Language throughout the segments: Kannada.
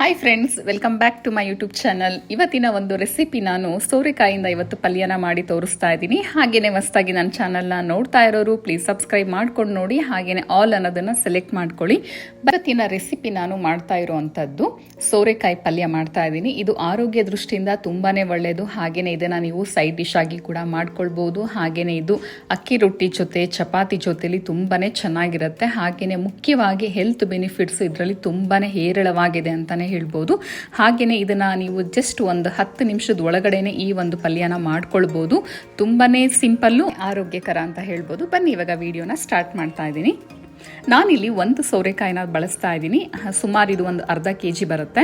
Hi friends welcome back to my YouTube channel ಇವತ್ತಿನ ಒಂದು ರೆಸಿಪಿ ನಾನು ಸೋರೆಕಾಯಿಂದ ಇವತ್ತು ಪಲ್ಯನ ಮಾಡಿ ತೋರಿಸ್ತಾ ಇದ್ದೀನಿ. ಹಾಗೆಯೇ ಹೊಸ್ತಾಗಿ ನನ್ನ ಚಾನಲ್ನ ನೋಡ್ತಾ ಇರೋರು ಪ್ಲೀಸ್ ಸಬ್ಸ್ಕ್ರೈಬ್ ಮಾಡ್ಕೊಂಡು ನೋಡಿ. ಹಾಗೆಯೇ ಆಲ್ ಅನ್ನೋದನ್ನು ಸೆಲೆಕ್ಟ್ ಮಾಡ್ಕೊಳ್ಳಿ. ಇವತ್ತಿನ ರೆಸಿಪಿ ನಾನು ಮಾಡ್ತಾ ಇರುವಂಥದ್ದು ಸೋರೆಕಾಯಿ ಪಲ್ಯ ಮಾಡ್ತಾ ಇದ್ದೀನಿ. ಇದು ಆರೋಗ್ಯ ದೃಷ್ಟಿಯಿಂದ ತುಂಬಾನೇ ಒಳ್ಳೆಯದು ಹಾಗೆಯೇ ಇದನ್ನು ನೀವು ಸೈಡ್ ಡಿಶ್ ಆಗಿ ಕೂಡ ಮಾಡ್ಕೊಳ್ಬೋದು. ಹಾಗೆಯೇ ಇದು ಅಕ್ಕಿ ರೊಟ್ಟಿ ಜೊತೆ, ಚಪಾತಿ ಜೊತೆಲಿ ತುಂಬಾನೇ ಚೆನ್ನಾಗಿರುತ್ತೆ. ಹಾಗೆಯೇ ಮುಖ್ಯವಾಗಿ ಹೆಲ್ತ್ ಬೆನಿಫಿಟ್ಸ್ ಇದರಲ್ಲಿ ತುಂಬಾ ಹೇರಳವಾಗಿದೆ ಅಂತಾನೆ ಹೇಳ್ಬೋದು. ಹಾಗೆಯೇ ಇದನ್ನು ನೀವು ಜಸ್ಟ್ ಒಂದು ಹತ್ತು ನಿಮಿಷದ ಒಳಗಡೆನೆ ಈ ಒಂದು ಪಲ್ಯನ ಮಾಡ್ಕೊಳ್ಬೋದು. ತುಂಬಾ ಸಿಂಪಲ್ಲು ಆರೋಗ್ಯಕರ ಅಂತ ಹೇಳ್ಬೋದು. ಬನ್ನಿ, ಇವಾಗ ವಿಡಿಯೋನ ಸ್ಟಾರ್ಟ್ ಮಾಡ್ತಾ ಇದ್ದೀನಿ. ನಾನಿಲ್ಲಿ ಒಂದು ಸೋರೆಕಾಯಿನ ಬಳಸ್ತಾ ಇದ್ದೀನಿ. ಸುಮಾರು ಇದು ಒಂದು ಅರ್ಧ ಕೆ ಜಿ ಬರುತ್ತೆ.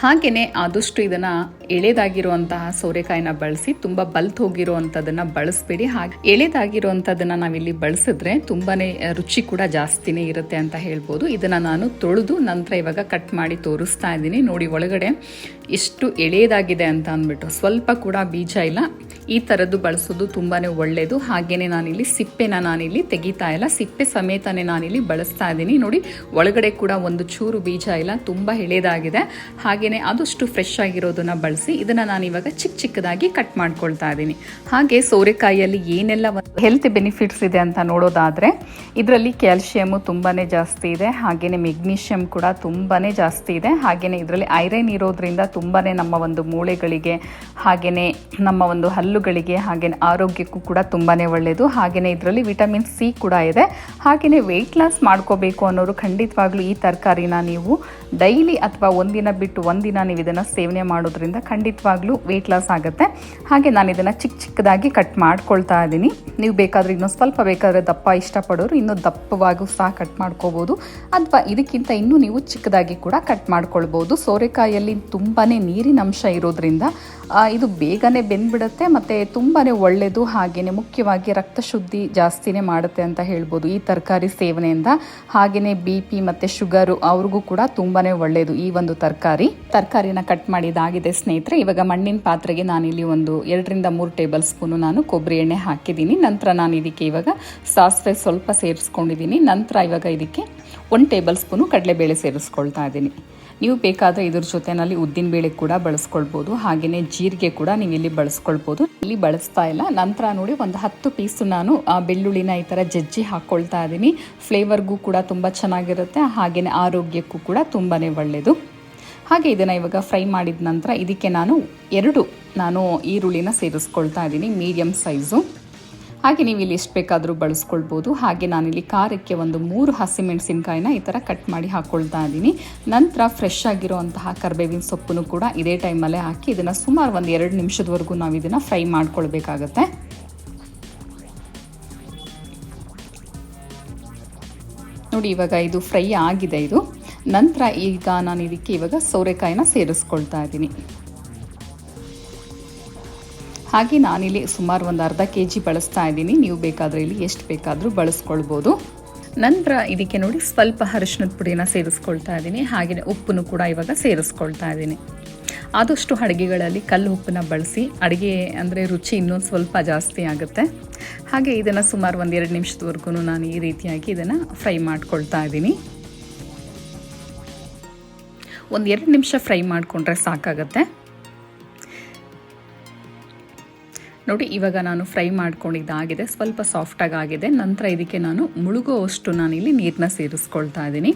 ಹಾಗೆಯೇ ಆದಷ್ಟು ಇದನ್ನು ಎಳೆದಾಗಿರುವಂತಹ ಸೋರೆಕಾಯಿನ ಬಳಸಿ ತುಂಬ ಬಲ್ತ್ ಹೋಗಿರುವಂಥದ್ದನ್ನು ಬಳಸಬೇಡಿ. ಹಾಗೆ ಎಳೆದಾಗಿರುವಂಥದ್ದನ್ನು ನಾವಿಲ್ಲಿ ಬಳಸಿದ್ರೆ ತುಂಬಾ ರುಚಿ ಕೂಡ ಜಾಸ್ತಿನೇ ಇರುತ್ತೆ ಅಂತ ಹೇಳ್ಬೋದು. ಇದನ್ನು ನಾನು ತೊಳೆದು ನಂತರ ಇವಾಗ ಕಟ್ ಮಾಡಿ ತೋರಿಸ್ತಾ ಇದ್ದೀನಿ. ನೋಡಿ, ಒಳಗಡೆ ಎಷ್ಟು ಎಳೆಯದಾಗಿದೆ ಅಂತ ಅಂದ್ಬಿಟ್ಟು. ಸ್ವಲ್ಪ ಕೂಡ ಬೀಜ ಇಲ್ಲ ಈ ಥರದ್ದು ಬಳಸೋದು ತುಂಬಾ ಒಳ್ಳೆಯದು ಹಾಗೆಯೇ ನಾನಿಲ್ಲಿ ಸಿಪ್ಪೆನ ನಾನಿಲ್ಲಿ ತೆಗಿತಾ ಇಲ್ಲ. ಸಿಪ್ಪೆ ಸಮೇತನೇ ನಾನಿಲ್ಲಿ ಬಳಸ್ತಾ ಇದ್ದೀನಿ. ನೋಡಿ, ಒಳಗಡೆ ಕೂಡ ಒಂದು ಚೂರು ಬೀಜ ಇಲ್ಲ ತುಂಬ ಎಳೆದಾಗಿದೆ. ಹಾಗೆಯೇ ಅದಷ್ಟು ಫ್ರೆಶ್ ಆಗಿರೋದನ್ನು ಬಳಸಿ ಇದನ್ನು ನಾನು ಇವಾಗ ಚಿಕ್ಕ ಚಿಕ್ಕದಾಗಿ ಕಟ್ ಮಾಡ್ಕೊಳ್ತಾ ಇದ್ದೀನಿ. ಹಾಗೆ ಸೋರೆಕಾಯಿಯಲ್ಲಿ ಏನೆಲ್ಲ ಹೆಲ್ತ್ ಬೆನಿಫಿಟ್ಸ್ ಇದೆ ಅಂತ ನೋಡೋದಾದರೆ, ಇದರಲ್ಲಿ ಕ್ಯಾಲ್ಶಿಯಮು ತುಂಬಾ ಜಾಸ್ತಿ ಇದೆ. ಹಾಗೆಯೇ ಮೆಗ್ನೀಷಿಯಮ್ ಕೂಡ ತುಂಬಾ ಜಾಸ್ತಿ ಇದೆ. ಹಾಗೆಯೇ ಇದರಲ್ಲಿ ಐರನ್ ಇರೋದ್ರಿಂದ ತುಂಬಾ ನಮ್ಮ ಒಂದು ಮೂಳೆಗಳಿಗೆ ಹಾಗೆಯೇ ನಮ್ಮ ಒಂದು ಹಲ್ಲುಗಳಿಗೆ ಹಾಗೆಯೇ ಆರೋಗ್ಯಕ್ಕೂ ಕೂಡ ತುಂಬಾ ಒಳ್ಳೆಯದು ಹಾಗೆಯೇ ಇದರಲ್ಲಿ ವಿಟಮಿನ್ ಸಿ ಕೂಡ ಇದೆ. ಹಾಗೆಯೇ ವೆಯ್ಟ್ ಲಾಸ್ ಮಾಡ್ಕೋಬೇಕು ಅನ್ನೋರು ಖಂಡಿತವಾಗ್ಲೂ ಈ ತರಕಾರಿನ ನೀವು ಡೈಲಿ ಅಥವಾ ಒಂದಿನ ಬಿಟ್ಟು ಒಂದಿನ ನೀವು ಇದನ್ನು ಸೇವನೆ ಮಾಡೋದ್ರಿಂದ ಖಂಡಿತವಾಗ್ಲೂ ವೆಯ್ಟ್ ಲಾಸ್ ಆಗುತ್ತೆ. ಹಾಗೆ ನಾನು ಇದನ್ನು ಚಿಕ್ಕ ಚಿಕ್ಕದಾಗಿ ಕಟ್ ಮಾಡ್ಕೊಳ್ತಾ ಇದ್ದೀನಿ. ನೀವು ಬೇಕಾದರೆ ಇನ್ನೂ ಸ್ವಲ್ಪ ಬೇಕಾದರೆ ದಪ್ಪ ಇಷ್ಟಪಡೋರು ಇನ್ನೂ ದಪ್ಪವಾಗೂ ಸಹ ಕಟ್ ಮಾಡ್ಕೋಬೋದು. ಅಥವಾ ಇದಕ್ಕಿಂತ ಇನ್ನೂ ನೀವು ಚಿಕ್ಕದಾಗಿ ಕೂಡ ಕಟ್ ಮಾಡ್ಕೊಳ್ಬೋದು. ಸೋರೆಕಾಯಲ್ಲಿ ತುಂಬಾ ನೀರಿನ ಅಂಶ ಇರೋದ್ರಿಂದ ಇದು ಬೇಗನೆ ಬೆಂದ್ಬಿಡುತ್ತೆ ಮತ್ತು ತುಂಬಾ ಒಳ್ಳೆಯದು ಹಾಗೆಯೇ ಮುಖ್ಯವಾಗಿ ರಕ್ತ ಶುದ್ಧಿ ಜಾಸ್ತಿನೇ ಮಾಡುತ್ತೆ ಅಂತ ಹೇಳ್ಬೋದು. ಈ ತರಕಾರಿ ಸೇವನೆಯಿಂದ ಹಾಗೆಯೇ ಬಿ ಪಿ ಮತ್ತು ಶುಗರು ಅವ್ರಿಗೂ ಕೂಡ ತುಂಬಾ ಒಳ್ಳೆಯದು ಈ ಒಂದು ತರಕಾರಿ. ತರಕಾರಿನ ಕಟ್ ಮಾಡಿದಾಗಿದೆ ಸ್ನೇಹಿತರೆ, ಇವಾಗ ಮಣ್ಣಿನ ಪಾತ್ರೆಗೆ ನಾನಿಲ್ಲಿ ಒಂದು ಎರಡರಿಂದ ಮೂರು ಟೇಬಲ್ ಸ್ಪೂನು ನಾನು ಕೊಬ್ಬರಿ ಎಣ್ಣೆ ಹಾಕಿದ್ದೀನಿ. ನಂತರ ನಾನು ಇದಕ್ಕೆ ಇವಾಗ ಸಾಸಿವೆ ಸ್ವಲ್ಪ ಸೇರಿಸ್ಕೊಂಡಿದ್ದೀನಿ. ನಂತರ ಇವಾಗ ಇದಕ್ಕೆ ಒಂದು ಟೇಬಲ್ ಸ್ಪೂನು ಕಡಲೆಬೇಳೆ ಸೇರಿಸ್ಕೊಳ್ತಾ ಇದ್ದೀನಿ. ನೀವು ಬೇಕಾದರೆ ಇದ್ರ ಜೊತೆನಲ್ಲಿ ಉದ್ದಿನ ಬೇಳೆ ಕೂಡ ಬಳಸ್ಕೊಳ್ಬೋದು. ಹಾಗೆಯೇ ಜೀರಿಗೆ ಕೂಡ ನೀವು ಇಲ್ಲಿ ಬಳಸ್ಕೊಳ್ಬೋದು. ಇಲ್ಲಿ ಬಳಸ್ತಾ ಇಲ್ಲ. ನಂತರ ನೋಡಿ ಒಂದು ಹತ್ತು ಪೀಸು ನಾನು ಬೆಳ್ಳುಳ್ಳಿನ ಈ ಥರ ಜಜ್ಜಿ ಹಾಕ್ಕೊಳ್ತಾ ಇದ್ದೀನಿ. ಫ್ಲೇವರ್ಗೂ ಕೂಡ ತುಂಬ ಚೆನ್ನಾಗಿರುತ್ತೆ. ಹಾಗೆಯೇ ಆರೋಗ್ಯಕ್ಕೂ ಕೂಡ ತುಂಬಾ ಒಳ್ಳೆಯದು ಹಾಗೆ ಇದನ್ನು ಇವಾಗ ಫ್ರೈ ಮಾಡಿದ ನಂತರ ಇದಕ್ಕೆ ನಾನು ಎರಡು, ನಾನು ಈರುಳ್ಳಿನ ಸೇರಿಸ್ಕೊಳ್ತಾ ಇದ್ದೀನಿ. Medium size. ಹಾಗೆ ನೀವು ಇಲ್ಲಿ ಎಷ್ಟು ಬೇಕಾದರೂ ಬಳಸ್ಕೊಳ್ಬೋದು. ಹಾಗೆ ನಾನಿಲ್ಲಿ ಖಾರಕ್ಕೆ ಒಂದು ಮೂರು ಹಸಿಮೆಣಸಿನ್ಕಾಯಿನ ಈ ಥರ ಕಟ್ ಮಾಡಿ ಹಾಕ್ಕೊಳ್ತಾ ಇದ್ದೀನಿ. ನಂತರ ಫ್ರೆಶ್ ಆಗಿರುವಂತಹ ಕರ್ಬೇವಿನ ಸೊಪ್ಪನ್ನು ಕೂಡ ಇದೇ ಟೈಮಲ್ಲೇ ಹಾಕಿ ಇದನ್ನು ಸುಮಾರು ಒಂದು ಎರಡು ನಿಮಿಷದವರೆಗೂ ನಾವು ಇದನ್ನು ಫ್ರೈ ಮಾಡ್ಕೊಳ್ಬೇಕಾಗತ್ತೆ. ನೋಡಿ, ಇವಾಗ ಇದು ಫ್ರೈ ಆಗಿದೆ ಇದು. ನಂತರ ಈಗ ನಾನು ಇದಕ್ಕೆ ಇವಾಗ ಸೋರೆಕಾಯಿನ ಸೇರಿಸ್ಕೊಳ್ತಾ ಇದ್ದೀನಿ. ಹಾಗೆ ನಾನಿಲ್ಲಿ ಸುಮಾರು ಒಂದು ಅರ್ಧ ಕೆ ಜಿ ಬಳಸ್ತಾ ಇದ್ದೀನಿ. ನೀವು ಬೇಕಾದರೆ ಇಲ್ಲಿ ಎಷ್ಟು ಬೇಕಾದರೂ ಬಳಸ್ಕೊಳ್ಬೋದು. ನಂತರ ಇದಕ್ಕೆ ನೋಡಿ ಸ್ವಲ್ಪ ಅರಿಶಿನದ ಪುಡಿನ ಸೇರಿಸ್ಕೊಳ್ತಾ ಇದ್ದೀನಿ. ಹಾಗೆಯೇ ಉಪ್ಪನ್ನು ಕೂಡ ಇವಾಗ ಸೇರಿಸ್ಕೊಳ್ತಾ ಇದ್ದೀನಿ. ಆದಷ್ಟು ಅಡುಗೆಗಳಲ್ಲಿ ಕಲ್ಲು ಉಪ್ಪನ್ನು ಬಳಸಿ, ಅಡುಗೆ ಅಂದರೆ ರುಚಿ ಇನ್ನೊಂದು ಸ್ವಲ್ಪ ಜಾಸ್ತಿ ಆಗುತ್ತೆ. ಹಾಗೆ ಇದನ್ನು ಸುಮಾರು ಒಂದು ಎರಡು ನಿಮಿಷದವರೆಗೂ ನಾನು ಈ ರೀತಿಯಾಗಿ ಇದನ್ನು ಫ್ರೈ ಮಾಡ್ಕೊಳ್ತಾ ಇದ್ದೀನಿ. ಒಂದು ಎರಡು ನಿಮಿಷ ಫ್ರೈ ಮಾಡಿಕೊಂಡ್ರೆ ಸಾಕಾಗತ್ತೆ. ನೋಡಿ, ಇವಾಗ ನಾನು ಫ್ರೈ ಮಾಡ್ಕೊಂಡಿದ್ದಾಗಿದೆ, ಸ್ವಲ್ಪ ಸಾಫ್ಟಾಗಿ ಆಗಿದೆ ನಂತರ ಇದಕ್ಕೆ ನಾನು ಮುಳುಗುವಷ್ಟು ನಾನಿಲ್ಲಿ ನೀರನ್ನ ಸೇರಿಸ್ಕೊಳ್ತಾ ಇದ್ದೀನಿ.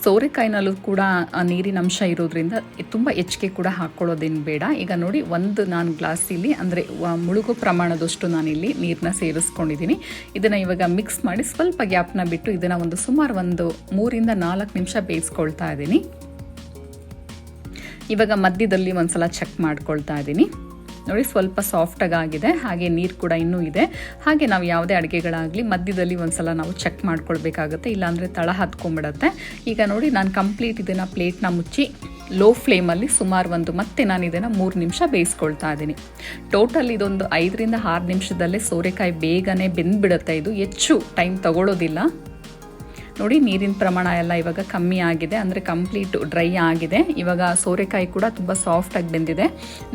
ಸೋರೆಕಾಯಿನಲ್ಲೂ ಕೂಡ ನೀರಿನ ಅಂಶ ಇರೋದ್ರಿಂದ ತುಂಬ ಹೆಚ್ಚಿಗೆ ಕೂಡ ಹಾಕ್ಕೊಳ್ಳೋದೇನು ಬೇಡ. ಈಗ ನೋಡಿ, ಒಂದು ನಾನು ಗ್ಲಾಸಿಲಿ, ಅಂದರೆ ಮುಳುಗು ಪ್ರಮಾಣದಷ್ಟು ನಾನಿಲ್ಲಿ ನೀರನ್ನ ಸೇರಿಸ್ಕೊಂಡಿದ್ದೀನಿ. ಇದನ್ನು ಇವಾಗ ಮಿಕ್ಸ್ ಮಾಡಿ ಸ್ವಲ್ಪ ಗ್ಯಾಪ್ನ ಬಿಟ್ಟು ಇದನ್ನು ಒಂದು ಸುಮಾರು ಒಂದು ಮೂರಿಂದ ನಾಲ್ಕು ನಿಮಿಷ ಬೇಯಿಸ್ಕೊಳ್ತಾ ಇದ್ದೀನಿ. ಇವಾಗ ಮಧ್ಯದಲ್ಲಿ ಒಂದು ಸಲ ಚೆಕ್ ಮಾಡ್ಕೊಳ್ತಾ ಇದ್ದೀನಿ. ನೋಡಿ ಸ್ವಲ್ಪ ಸಾಫ್ಟಾಗಿ ಆಗಿದೆ ಹಾಗೆ ನೀರು ಕೂಡ ಇನ್ನೂ ಇದೆ. ಹಾಗೆ ನಾವು ಯಾವುದೇ ಅಡುಗೆಗಳಾಗಲಿ ಮಧ್ಯದಲ್ಲಿ ಒಂದ್ಸಲ ನಾವು ಚೆಕ್ ಮಾಡ್ಕೊಳ್ಬೇಕಾಗುತ್ತೆ. ಇಲ್ಲಾಂದರೆ ತಳ ಹತ್ಕೊಂಡ್ಬಿಡತ್ತೆ. ಈಗ ನೋಡಿ ನಾನು ಕಂಪ್ಲೀಟ್ ಇದನ್ನು ಪ್ಲೇಟ್ನ ಮುಚ್ಚಿ ಲೋ ಫ್ಲೇಮಲ್ಲಿ ಸುಮಾರು ಒಂದು ಮತ್ತೆ ನಾನು ಇದನ್ನು ಮೂರು ನಿಮಿಷ ಬೇಯಿಸ್ಕೊಳ್ತಾ ಇದ್ದೀನಿ. ಟೋಟಲ್ ಇದೊಂದು ಐದರಿಂದ ಆರು ನಿಮಿಷದಲ್ಲೇ ಸೋರೆಕಾಯಿ ಬೇಗನೆ ಬೆಂದ್ಬಿಡುತ್ತೆ. ಇದು ಹೆಚ್ಚು ಟೈಮ್ ತಗೊಳ್ಳೋದಿಲ್ಲ ನೋಡಿ, ನೀರಿನ ಪ್ರಮಾಣ ಎಲ್ಲ ಇವಾಗ ಕಮ್ಮಿ ಆಗಿದೆ. ಅಂದರೆ ಕಂಪ್ಲೀಟ್ ಡ್ರೈ ಆಗಿದೆ. ಇವಾಗ ಸೋರೆಕಾಯಿ ಕೂಡ ತುಂಬ ಸಾಫ್ಟಾಗಿ ಬೆಂದಿದೆ.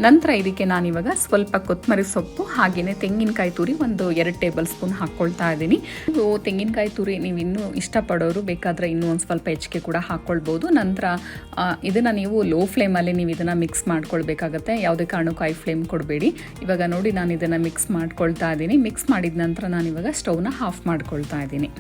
ನಂತರ ಇದಕ್ಕೆ ನಾನು ಇವಾಗ ಸ್ವಲ್ಪ ಕೊತ್ತಂಬರಿ ಸೊಪ್ಪು ಹಾಗೆಯೇ ತೆಂಗಿನಕಾಯಿ ತುರಿ ಒಂದು ಎರಡು ಟೇಬಲ್ ಸ್ಪೂನ್ ಹಾಕ್ಕೊಳ್ತಾ ಇದ್ದೀನಿ. ಸೊ ತೆಂಗಿನಕಾಯಿ ತುರಿ ನೀವು ಇನ್ನೂ ಇಷ್ಟಪಡೋರು ಬೇಕಾದರೆ ಇನ್ನೂ ಒಂದು ಸ್ವಲ್ಪ ಹೆಚ್ಚಿಗೆ ಕೂಡ ಹಾಕ್ಕೊಳ್ಬೋದು ನಂತರ ಇದನ್ನು ನೀವು ಲೋ ಫ್ಲೇಮಲ್ಲಿ ನೀವು ಇದನ್ನು ಮಿಕ್ಸ್ ಮಾಡ್ಕೊಳ್ಬೇಕಾಗತ್ತೆ. ಯಾವುದೇ ಕಾರಣಕ್ಕೂ ಐ ಫ್ಲೇಮ್ ಕೊಡಬೇಡಿ. ಇವಾಗ ನೋಡಿ, ನಾನು ಇದನ್ನು ಮಿಕ್ಸ್ ಮಾಡ್ಕೊಳ್ತಾ ಇದ್ದೀನಿ. ಮಿಕ್ಸ್ ಮಾಡಿದ ನಂತರ ನಾನು ಇವಾಗ ಸ್ಟವ್ನ ಆಫ್ ಮಾಡ್ಕೊಳ್ತಾ ಇದ್ದೀನಿ.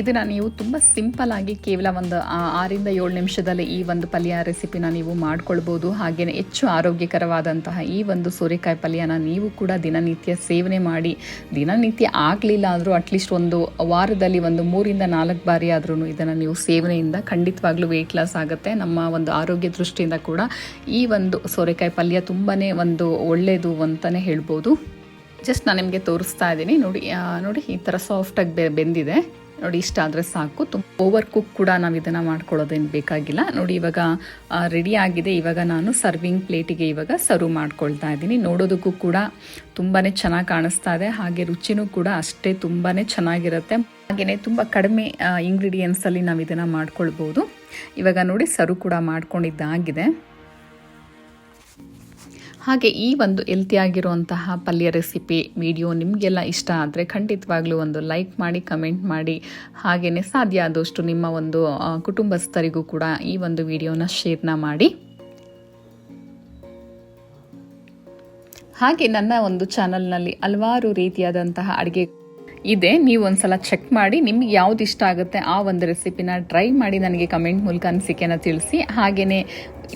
ಇದನ್ನು ನೀವು ತುಂಬ ಸಿಂಪಲ್ ಆಗಿ ಕೇವಲ ಒಂದು ಆರಿಂದ ಏಳು ನಿಮಿಷದಲ್ಲಿ ಈ ಒಂದು ಪಲ್ಯ ರೆಸಿಪಿನ ನೀವು ಮಾಡ್ಕೊಳ್ಬೋದು. ಹಾಗೆಯೇ ಹೆಚ್ಚು ಆರೋಗ್ಯಕರವಾದಂತಹ ಈ ಒಂದು ಸೋರೆಕಾಯಿ ಪಲ್ಯನ ನೀವು ಕೂಡ ದಿನನಿತ್ಯ ಸೇವನೆ ಮಾಡಿ, ದಿನನಿತ್ಯ ಆಗಲಿಲ್ಲ ಆದರೂ ಅಟ್ಲೀಸ್ಟ್ ಒಂದು ವಾರದಲ್ಲಿ ಒಂದು ಮೂರಿಂದ ನಾಲ್ಕು ಬಾರಿ ಆದ್ರೂ ಇದನ್ನು ನೀವು ಸೇವನೆಯಿಂದ ಖಂಡಿತವಾಗ್ಲೂ ವೆಯ್ಟ್ ಲಾಸ್ ಆಗುತ್ತೆ. ನಮ್ಮ ಒಂದು ಆರೋಗ್ಯ ದೃಷ್ಟಿಯಿಂದ ಕೂಡ ಈ ಒಂದು ಸೋರೆಕಾಯಿ ಪಲ್ಯ ತುಂಬಾ ಒಂದು ಒಳ್ಳೆಯದು ಅಂತಲೇ ಹೇಳ್ಬೋದು. ಜಸ್ಟ್ ನಾನು ನಿಮಗೆ ತೋರಿಸ್ತಾ ಇದ್ದೀನಿ. ನೋಡಿ ನೋಡಿ ಈ ಥರ ಸಾಫ್ಟಾಗಿ ಬೆಂದಿದೆ. ನೋಡಿ, ಇಷ್ಟ ಆದರೆ ಸಾಕು. ತುಂಬ ಓವರ್ ಕುಕ್ ಕೂಡ ನಾವು ಇದನ್ನು ಮಾಡ್ಕೊಳ್ಳೋದೇನು ಬೇಕಾಗಿಲ್ಲ. ನೋಡಿ, ಇವಾಗ ರೆಡಿ ಆಗಿದೆ. ಇವಾಗ ನಾನು ಸರ್ವಿಂಗ್ ಪ್ಲೇಟಿಗೆ ಇವಾಗ ಸರ್ವ್ ಮಾಡ್ಕೊಳ್ತಾ ಇದ್ದೀನಿ. ನೋಡೋದಕ್ಕೂ ಕೂಡ ತುಂಬಾ ಚೆನ್ನಾಗಿ ಕಾಣಿಸ್ತಾ ಇದೆ. ಹಾಗೆ ರುಚಿನೂ ಕೂಡ ಅಷ್ಟೇ ತುಂಬಾ ಚೆನ್ನಾಗಿರುತ್ತೆ. ಹಾಗೆಯೇ ತುಂಬ ಕಡಿಮೆ ಇಂಗ್ರೀಡಿಯೆಂಟ್ಸಲ್ಲಿ ನಾವು ಇದನ್ನು ಮಾಡ್ಕೊಳ್ಬೋದು. ಇವಾಗ ನೋಡಿ ಸರ್ವ್ ಕೂಡ ಮಾಡ್ಕೊಂಡಿದ್ದಾಗಿದೆ. ಹಾಗೆ ಈ ಒಂದು ಹೆಲ್ತಿಯಾಗಿರುವಂತಹ ಪಲ್ಯ ರೆಸಿಪಿ ವಿಡಿಯೋ ನಿಮಗೆಲ್ಲ ಇಷ್ಟ ಆದರೆ ಖಂಡಿತವಾಗ್ಲೂ ಒಂದು ಲೈಕ್ ಮಾಡಿ, ಕಮೆಂಟ್ ಮಾಡಿ. ಹಾಗೆಯೇ ಸಾಧ್ಯ ಆದಷ್ಟು ನಿಮ್ಮ ಒಂದು ಕುಟುಂಬಸ್ಥರಿಗೂ ಕೂಡ ಈ ಒಂದು ವಿಡಿಯೋನ ಶೇರ್ನ ಮಾಡಿ. ಹಾಗೆ ನನ್ನ ಒಂದು ಚಾನಲ್ನಲ್ಲಿ ಹಲವಾರು ರೀತಿಯಾದಂತಹ ಅಡುಗೆ ಇದೆ, ನೀವು ಒಂದ್ಸಲ ಚೆಕ್ ಮಾಡಿ, ನಿಮ್ಗೆ ಯಾವ್ದು ಇಷ್ಟ ಆಗುತ್ತೆ ಆ ಒಂದು ರೆಸಿಪಿನ ಟ್ರೈ ಮಾಡಿ ನನಗೆ ಕಮೆಂಟ್ ಮೂಲಕ ಅನಿಸಿಕೆನ ತಿಳಿಸಿ. ಹಾಗೆಯೇ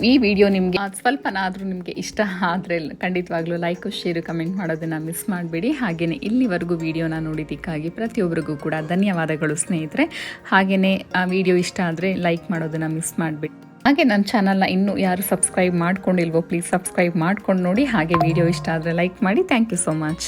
ಈ ವಿಡಿಯೋ ನಿಮಗೆ ಸ್ವಲ್ಪನಾದರೂ ನಿಮಗೆ ಇಷ್ಟ ಆದರೆ ಖಂಡಿತವಾಗ್ಲೂ ಲೈಕು ಶೇರು ಕಮೆಂಟ್ ಮಾಡೋದನ್ನು ಮಿಸ್ ಮಾಡಬೇಡಿ. ಹಾಗೆಯೇ ಇಲ್ಲಿವರೆಗೂ ವಿಡಿಯೋನ ನೋಡಿದ್ದಕ್ಕಾಗಿ ಪ್ರತಿಯೊಬ್ಬರಿಗೂ ಕೂಡ ಧನ್ಯವಾದಗಳು ಸ್ನೇಹಿತರೆ. ಹಾಗೆಯೇ ಆ ವಿಡಿಯೋ ಇಷ್ಟ ಆದರೆ ಲೈಕ್ ಮಾಡೋದನ್ನು ಮಿಸ್ ಮಾಡಬೇಡಿ. ಹಾಗೆ ನನ್ನ ಚಾನಲ್ನ ಇನ್ನೂ ಯಾರು ಸಬ್ಸ್ಕ್ರೈಬ್ ಮಾಡ್ಕೊಂಡಿಲ್ವೋ ಪ್ಲೀಸ್ ಸಬ್ಸ್ಕ್ರೈಬ್ ಮಾಡ್ಕೊಂಡು ನೋಡಿ. ಹಾಗೆ ವಿಡಿಯೋ ಇಷ್ಟ ಆದರೆ ಲೈಕ್ ಮಾಡಿ. Thank you so much